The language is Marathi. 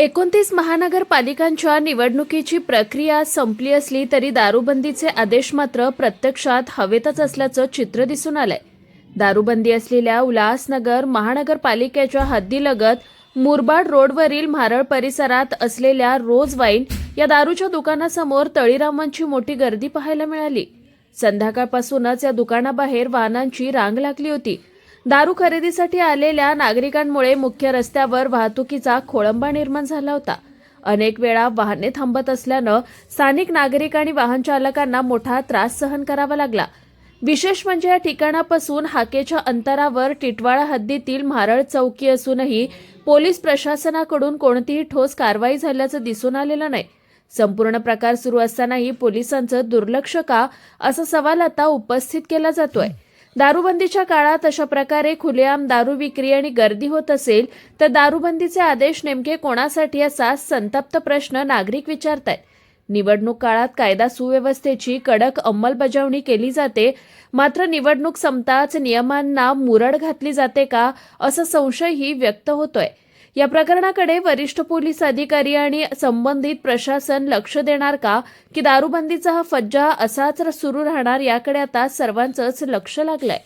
एकोणतीस महानगरपालिकांच्या निवडणुकीची प्रक्रिया संपली असली तरी दारूबंदीचे आदेश मात्र प्रत्यक्षात हवेतच असल्याचं चित्र दिसून आलंय. दारूबंदी असलेल्या उल्हासनगर महानगरपालिकेच्या हद्दीलगत मुरबाड रोडवरील म्हारळ परिसरात असलेल्या रोज वाईन या दारूच्या दुकानासमोर तळीरामांची मोठी गर्दी पाहायला मिळाली. संध्याकाळपासूनच या दुकानाबाहेर वाहनांची रांग लागली होती. दारू खरेदीसाठी आलेल्या नागरिकांमुळे मुख्य रस्त्यावर वाहतुकीचा खोळंबा निर्माण झाला होता. अनेक वेळा वाहने थांबत असल्यानं स्थानिक नागरिक आणि वाहन चालकांना मोठा त्रास सहन करावा लागला. विशेष म्हणजे या ठिकाणापासून हाकेच्या अंतरावर टिटवाळा हद्दीतील म्हारळ चौकी असूनही पोलीस प्रशासनाकडून कोणतीही ठोस कारवाई झाल्याचं दिसून आलेलं नाही. संपूर्ण प्रकार सुरू असतानाही पोलिसांचं दुर्लक्ष का? असा सवाल आता उपस्थित केला जातोय. दारूबंदीच्या काळात अशा प्रकारे खुलेआम दारू विक्री आणि गर्दी होत असेल तर दारूबंदीचे आदेश नेमके कोणासाठी असा संतप्त प्रश्न नागरिक विचारतायत. निवडणूक काळात कायदा सुव्यवस्थेची कडक अंमलबजावणी केली जाते. मात्र निवडणूक संपताच नियमांना मुरड घातली जाते का असा संशयही व्यक्त होतोय. या प्रकरणाकडे वरिष्ठ पोलीस अधिकारी आणि संबंधित प्रशासन लक्ष देणार का? की दारूबंदीचा हा फज्जा असाच सुरू राहणार याकडे आता सर्वांचंच लक्ष लागलंय.